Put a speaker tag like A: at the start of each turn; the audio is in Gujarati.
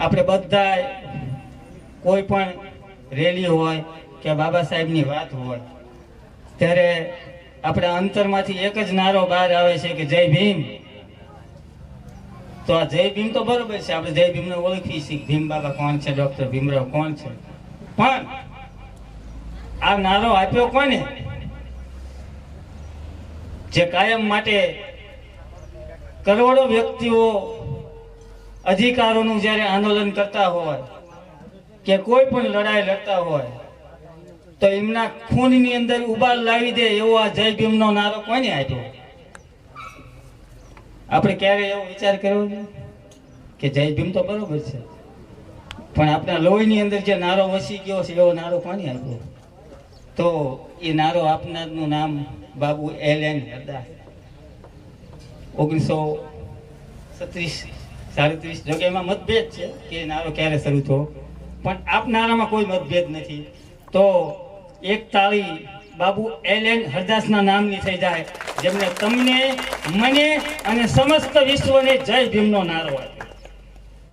A: આપણે બધા કોઈ પણ રેલી હોય કે બાબા સાહેબની વાત હોય, ત્યારે આપણે અંતરમાંથી એક જ નારો બહાર આવે છે કે જય ભીમ. તો આ જય ભીમ તો બરોબર છે, આપણે જય ભીમને ઓળખી છીએ ભીમ બાબા કોણ છે, ડોક્ટર ભીમરાવ કોણ છે. પણ આ નારો આપ્યો કોને? જે કાયમ માટે કરોડો વ્યક્તિઓ અધિકારોનું જ્યારે આંદોલન કરતા હોય કે કોઈ પણ લડાઈ લડતા હોય, તો એમના ખૂનની અંદર ઉબાલ લાવી દે એવો આ જય ભીમનો નારો કોને આપ્યો? આપણે ક્યારે એવો વિચાર કર્યો કે જય ભીમ તો બરોબર છે, પણ આપણા લોહીની અંદર જે નારો વસી ગયો છે એવો નારો કોને આપ્યો? તો એ નારો આપનારનું નામ બાબુ એલ એન હરદાસ. ઓગણીસો સત્રીસ સાડત્રીસ. જોકે એમાં મતભેદ છે કે નારો ક્યારે શરૂ થયો. પણ આપનારામાં કોઈ મતભેદ નથી. તો એક તાળી બાબુ એલ એન હરદાસના નામની થઈ જાય, જેમને તમને, મને અને સમસ્ત વિશ્વને જય ભીમનો નારો આપ્યો.